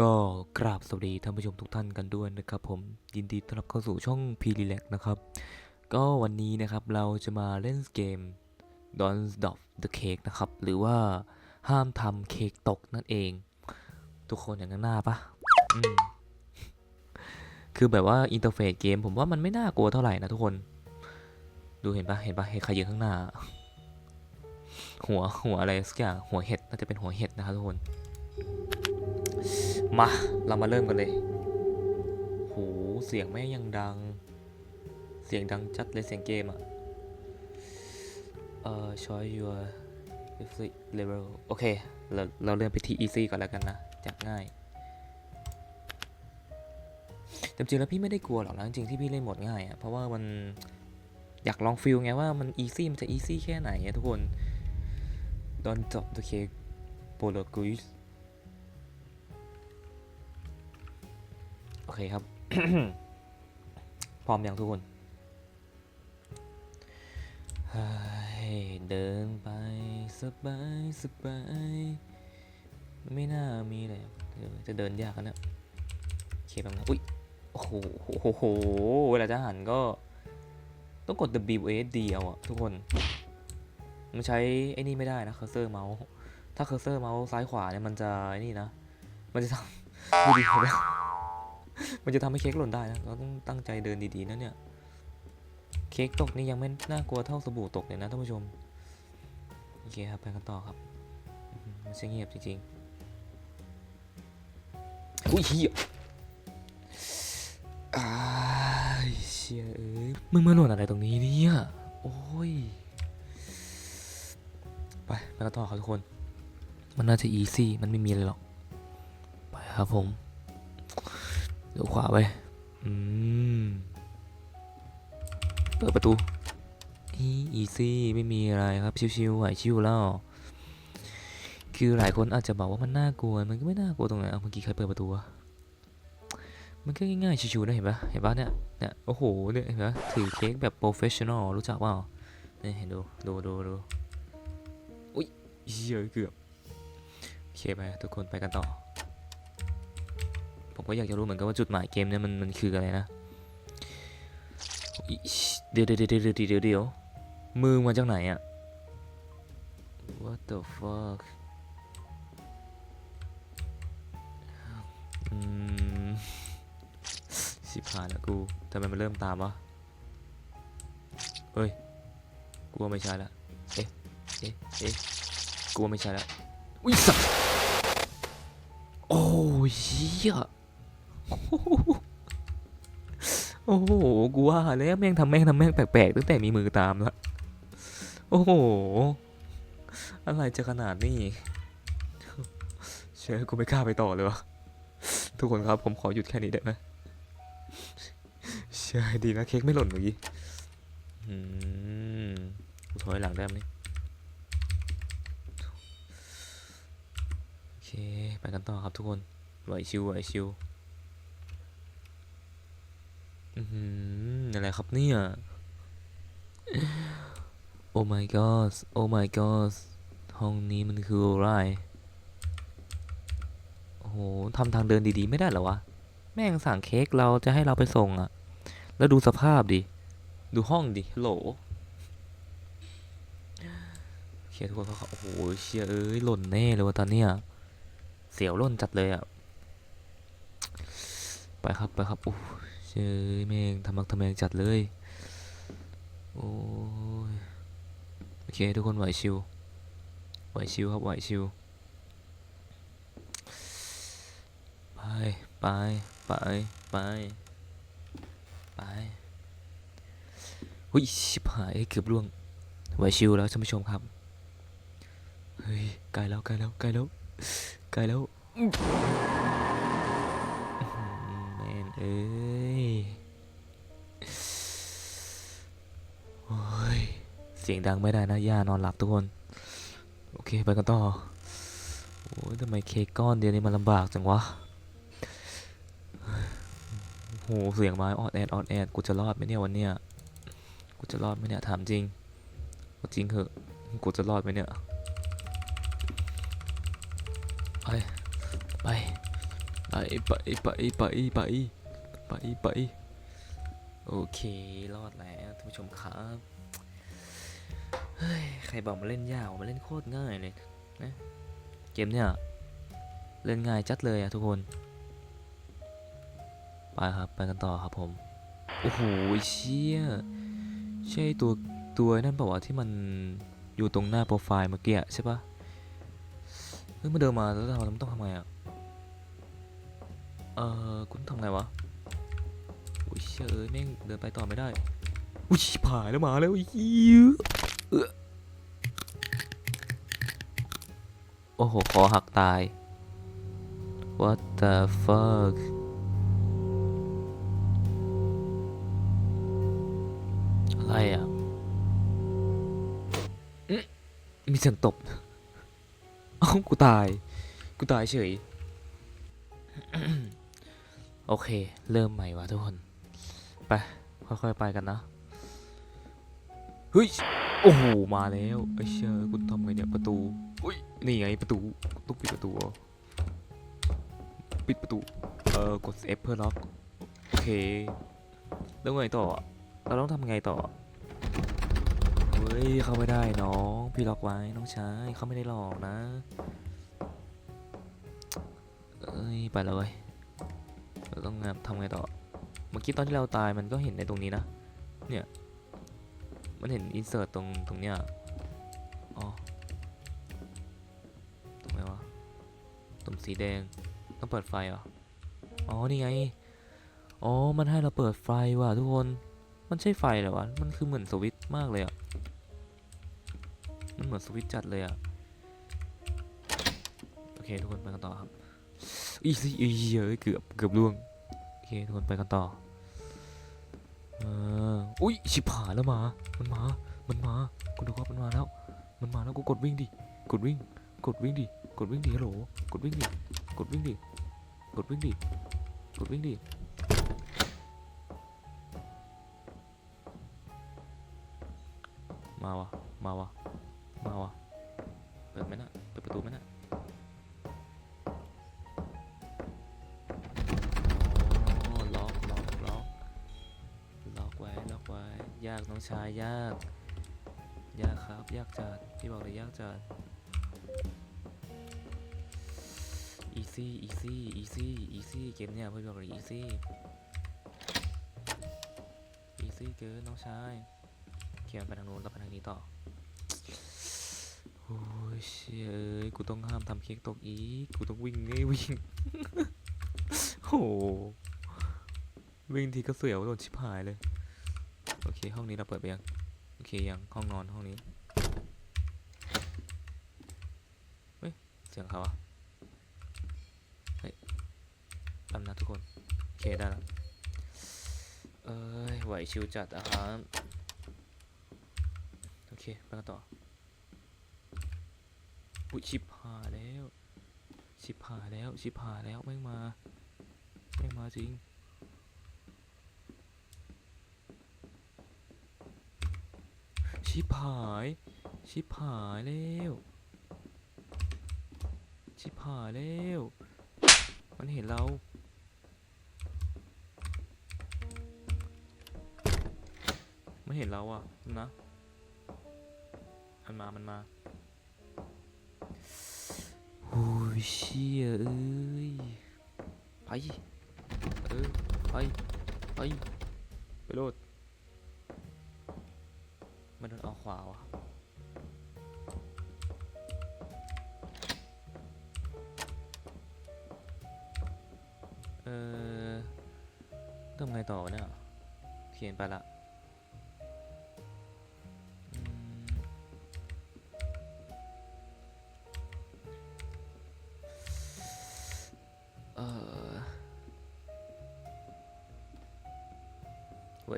ก็กราบสวัสดีท่านผู้ชมทุกท่านกันด้วยนะครับผมยินดีต้อนรับเข้าสู่ช่อง p r e l a x นะครับ ก็วันนี้นะครับเราจะมาเล่นเกม Don't Stop the Cake นะครับ หรือว่าห้ามทำเค้กตกนั่นเอง ทุกคนอย่างนั้นหน้าปะคือแบบว่าอินเทอร์เฟซเกมผมว่ามันไม่น่ากลัวเท่าไหร่นะทุกคน ดูเห็นปะเห็นปะเห็นใครยืนข้างหน้า หัวหัวอะไรสักอย่างหัวเห็ดน่าจะเป็นหัวเห็ดนะครับทุกคน มา เรามาเริ่มกันเลย โห เสียงแม่ยังดัง เสียงดังจัดเลยเสียงเกมอะเอ่อ choose your easy level โอเค เราเราเริ่มไปที่ easy ก่อนแล้วกันนะ จากง่ายจริงๆแล้วพี่ไม่ได้กลัวหรอกนะจริงๆที่พี่เล่นหมดง่ายอะเพราะว่ามันอยากลองฟิลไงว่ามัน easy มันจะ easy แค่ไหนอะทุกคน Don't drop the cake p o l o g u i s โอเคครับ พร้อมยังทุกคนเฮ้ยเดินไปสบายสบายไม่น่ามีเลยเดี๋ยวจะเดินยากกันนะโอเคแป๊บนึงอุ้ยโอ้โหโอ้โห เวลาจะหันก็ ต้องกด W S D เอาอะทุกคน มันใช้ไอ้นี่ไม่ได้นะ เคอร์เซอร์เมาส์ ถ้าเคอร์เซอร์เมาส์ซ้ายขวาเนี่ยมันจะไอ้นี่นะ มันจะทำดูดิเห็นไห มันจะทำให้เค้กหล่นได้นะ เราต้องตั้งใจเดินดีๆนะเนี่ย เค้กตกนี่ยังไม่น่ากลัวเท่าสบู่ตกเลยนะท่านผู้ชม โอเคครับไปกันต่อครับ มันจะเงียบจริงๆ อุ้ยเฮียอ้าเชียเอ้ยมึงมาหล่นอะไรตรงนี้เนี่ย โอ้ย ไปไปกันต่อครับทุกคน มันน่าจะอีซี่ มันไม่มีอะไรหรอก ไปครับผม เดี๋ยวขวาไปอืมเปิดประตูอีอีซี่ไม่มีอะไรครับชิวๆไหวชิวแล้ว คือหลายคนอาจจะบอกว่ามันน่ากลัว มันก็ไม่น่ากลัวตรงไหนเอาเมื่อกี้ใครเปิดประตูวะมันก็ง่ายๆชิวๆนะเห็นปะเห็นปะเนี่ยเนี่ยโอ้โหเนี่ยเห็นปะถือเค้กแบบโปรเฟชชั่นอลรู้จักเปล่าเนี่ยเห็นดูดูดูดูอุ้ยเหี้ยเกือบโอเคไปทุกคนไปกันต่อ ผมก็อยากจะรู้เหมือนกันว่าจุดหมายเกมเนี่ยมันมันคืออะไรนะเดี๋ยวเดี๋ยวเดี๋ยวเดี๋ยวเดี๋ยวเดี๋ยวมือมาจากไหนอะ What the fuck สิบหายแล้วกูทำไมมันเริ่มตามวะเฮ้ยกูว่าไม่ใช่ละเอ๊ะเอ๊ะเอ๊ะกูว่าไม่ใช่ละอุ้ยสัตว์โอ้ยเหี้ย อ้โห กูว่าแล้วแม่งทำแม่งทำแม่งแปลกๆตั้งแต่มีมือตามแล้วโอ้โห อะไรจะขนาดนี้ เชื่อกูไม่กล้าไปต่อเลยวะทุกคนครับผมขอหยุดแค่นี้ได้ไหมเชื่อดีนะเค้กไม่หล่นเมื่อกี้อืมกูถอยหลังได้ไหมโอเค ไปกันต่อครับทุกคนไหวชิวไหวชิว อืมอะไรครับเนี่ย โอ้ my god โอ้ my god ห้องนี้มันคืออะไร โอ้โหทำทางเดินดีๆ ไม่ได้เหรอวะ แม่งสั่งเค้กเราจะให้เราไปส่งอะแล้วดูสภาพดิ ดูห้องดิโหลโอเคทุกคนเขาโอ้โหเชียเอ้ยหล่นแน่เลยว่ะตอนเนี้ยเสียวล่นจัดเลยอะไปครับ ไปครับโอ้ เชยแม่งทำมักทำแมงจัดเลย โอ้ย โอเค ทุกคนไหวชิว ไหวชิวครับไหวชิว ไป ไป ไป ไป ไปหุยชิบหายเกือบล่วง ไหวชิวแล้วท่านผู้ชมครับ เฮ้ยกล้แล้วกล้แล้วกล้แล้วกล้แล้วแม่นเอ้ย เสียงดังไม่ได้นะย่านอนหลับทุกคน โอเคไปกันต่อ โอ้ยทำไมเค้กก้อนเดียวนี้มันลำบากจังวะโหเสียงไม้ออดแอดออดแอดกูจะรอดไหมเนี่ยวันเนี้ยกูจะรอดไหมเนี่ยถามจริงจริงเหอะกูจะรอดไหมเนี่ยไปไปไปไปไปไปไปไปไปโอเครอดแล้วท่านผู้ชมครับ ฮ้ย ใครบอกมาเล่นยากมาเล่นโคตรง่ายเลยนะเกมเนี่ย เล่นง่ายจัดเลยอะทุกคน ไปครับ ไปกันต่อครับผม โอ้โหเชี่ยใช่ตัวตัวนั่นเปล่าวะที่มันอยู่ตรงหน้าโปรไฟล์เมื่อกี้ใช่ปะเฮ้ยมาเดินมาแล้วเราต้องทำไงอะเออคุณทำไงวะโอ้ยเชยเอ้ยแม่งเดินไปต่อไม่ได้ อุ้ยชิบหายแล้วมาแล้วอี โอ้โห คอหักตาย what the fuck อะไรอะ มีเสียงตบเอ้ากูตาย กูตายเฉย โอเค เริ่มใหม่วะทุกคน ไป ค่อยๆ ไปกันนะเฮ้ย โอ้โห มาแล้วไอ้เชี่ยกูทำไงเนี่ยประตู อุ้ย นี่ไงประตูต้องปิดประตู ปิดประตู เออกด F เพื่อล็อก โอเค แล้วไงต่อ เราต้องทำไงต่อ เฮ้ย เข้าไม่ได้น้อง พี่ล็อกไว้น้องชาย เข้าไม่ได้หรอกนะเอ้ย ไปแล้วเว้ยเราต้องทำไงต่อ เมื่อกี้ตอนที่เราตายมันก็เห็นในตรงนี้นะ มันเห็นอินเสิร์ตตรงตรงเนี้ยอ๋อตรงไหนวะตรงสีแดงต้องเปิดไฟเหรออ๋อนี่ไงอ๋อมันให้เราเปิดไฟว่ะทุกคนมันใช่ไฟเหรอวะมันคือเหมือนสวิตช์มากเลยอะมันเหมือนสวิตช์จัดเลยอะโอเคทุกคนไปกันต่อครับอีสิอีเฮ้ยเกือบเกือบล่วงโอเคทุกคนไปกันต่อ อุ้ยชิบหายแล้วมา มันมา มันมาคุณดูครับมันมาแล้ว มันมาแล้วกูกดวิ่งดิ กดวิ่ง กดวิ่งดิ กดวิ่งดิฮัลโหล กดวิ่งดิ กดวิ่งดิ กดวิ่งดิ กดวิ่งดิ มาวะมาวะ ชายยาก ยากครับ ยากจัดพี่บอกเลยยากจัด easy easy easy easy เกมเนี่ยพี่บอกเลย easy easy เกินน้องชายเขียนไปทางนู้นแล้วไปทางนี้ต่อโอ้ยเชี่ยเอ้ยกูต้องห้ามทำเค้กตกอีก กูต้องวิ่งไงวิ่งโอ้โหวิ่งทีก็เสียวโดนชิบหายเลย โอเค ห้องนี้เราเปิดไปยัง โอเคยังห้องนอนห้องนี้ เฮ้ย เสียงเขาอะเฮ้ยแป๊บนะทุกคน โอเคได้แล้วเอ้ย ไหวชิวจัดอะครับ โอเค ไปกันต่ออุ้ยชิบหาแล้ว ชิบหาแล้ว ชิบหาแล้ว ไม่มา ไม่มาจริง ชิบหาย ชิบหายแล้วชิบหายแล้วมันเห็นเราไม่เห็นเราอะนะ มันมา มันมาโอ้ยเชี่ยเอ้ย ไป เออ ไป ไป ไปโลด มันโดนเอาขวาวะเออทำไงต่อเนี่ยเขียนไปละอืมเออไหว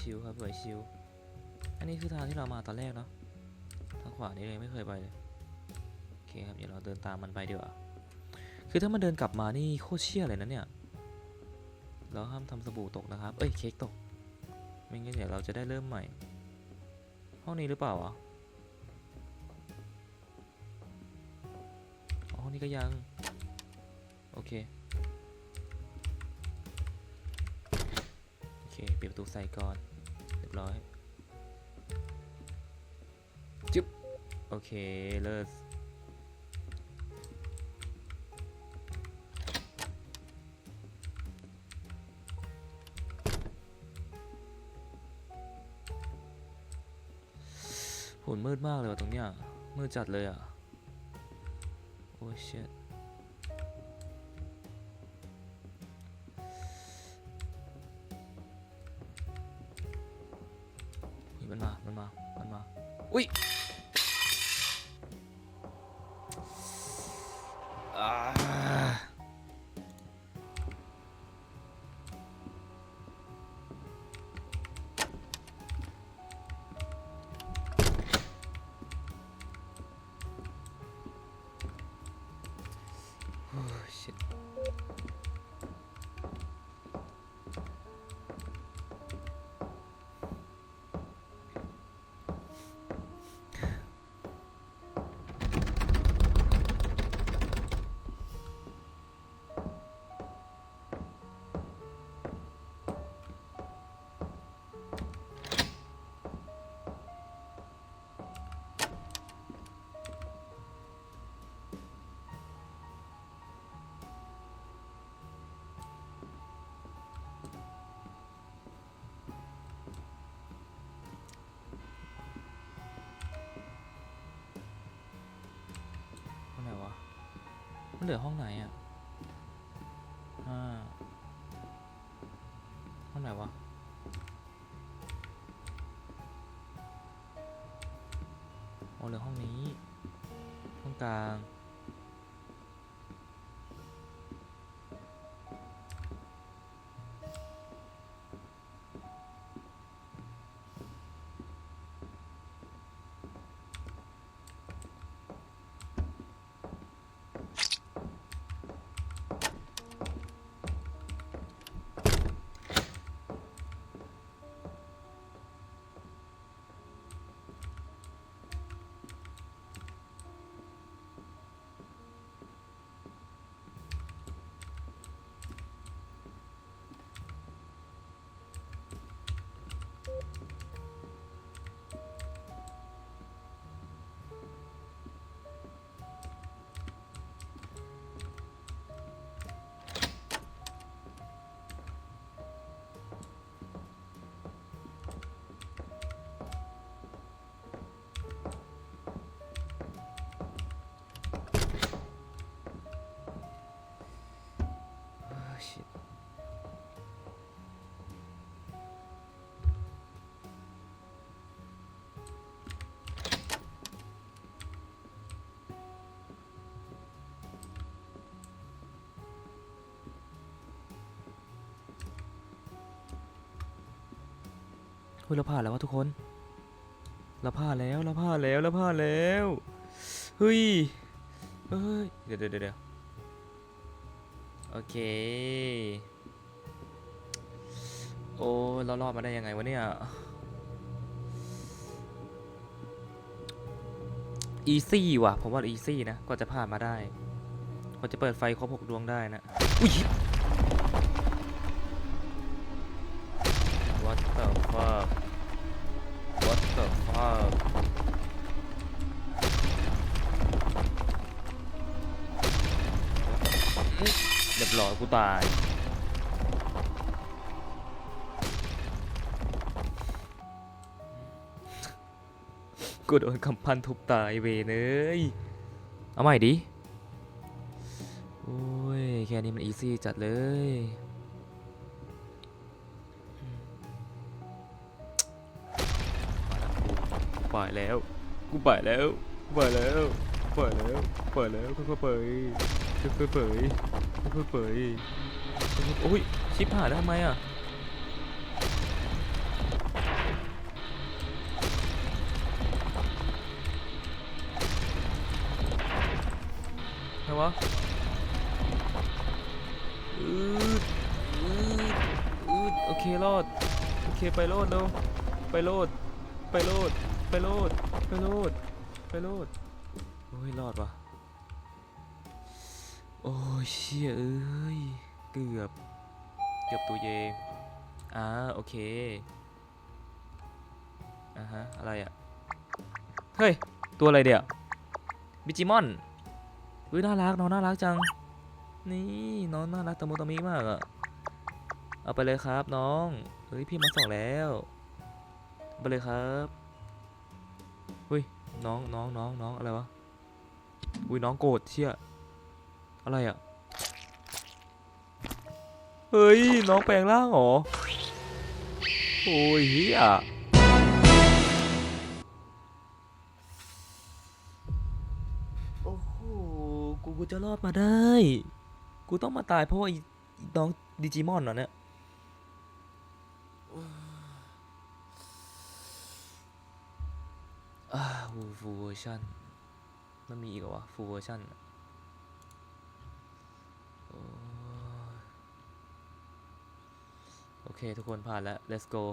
ชิวครับไหวชิวอันนี้คือทางที่เรามาตอนแรกเนาะทางขวานี่เลยไม่เคยไปเลยโอเคครับเดี๋ยวเราเดินตามมันไปดีกว่าคือถ้ามันเดินกลับมานี่โคตรเชี่ยเลยนะเนี่ยเราห้ามทำสบู่ตกนะครับ เอ้ยเค้กตกไม่งั้นเดี๋ยวเราจะได้เริ่มใหม่ ห้องนี้หรือเปล่าวะอ๋อห้องนี้ก็ยัง โอเค โอ เคปิดประตูใส่ก่อน เรียบร้อย จึ๊บ โอเค เลิศโหนมืดมากเลยว่ะตรงเนี้ย มืดจัดเลยอะ โอ้ยเชิ เหลือห้องไหนอะห้าห้องไหนวะอ๋อเหลือห้องนี้ ห้องกลาง เฮ้ยเราผ่านแล้ววะทุกคน เราผ่านแล้วเราผ่านแล้วเราผ่านแล้วเฮ้ยเฮ้ยเดี๋ยวเดี๋ยวเดี๋ยวโอเค โอ้เรารอดมาได้ยังไงวะเนี่ยอีซี่ว่ะผมว่าอีซี่นะกว่าจะผ่านมาได้กว่าจะเปิดไฟครบหกดวงได้นะอุ้ย fuck What the fuck เรียบร้อยกูตาย กูโดนกำพันทุบตายเวยเนยเอาใหม่ดิ โอ้ย แค่นี้มันอีซี่จัดเลย มาแล้ว กูไปแล้วกูไปแล้วกูไปแล้วกูไปแล้วค่อยๆเปิดค่อยๆเปิดค่อยๆเปิดโอ้ยชิปหายแล้วทำไมอะไงวะอืดอืดอืดโอเครอด โอเคไปโลดเร็วไปโลดไปโลด ไปโลดไปโลดไปโลดโอ้ยรอดวะโอ้ยเชี่ยเอ้ยเกือบเกือบตัวเยอ่าโอเคอ่าฮะอะไรอะเฮ้ยตัวอะไรเดี๋ยวบิจิมอนเฮ้ยน่ารักน้องน่ารักจังนี่น้องน่ารักตะมุตะมิมากอะเอาไปเลยครับน้องเฮ้ยพี่มาส่งแล้วไปเลยครับ น้องน้องน้องน้องอะไรวะ อุ้ยน้องโกรธเชี่ยอะไรอะ เฮ้ย น้องแปลงร่างเหรอ โอ้ยเฮียโอ้โหกูกูจะรอดมาได้ กูต้องมาตายเพราะว่าไอ้น้องดิจิมอนเหรอเนี่ย อ่าฟูฟูเวอ ร์ชันมันมีอีกเหรอวะฟูเวอร์ชันโอ้ยโอเค ทุกคนผ่านแล้ว let's go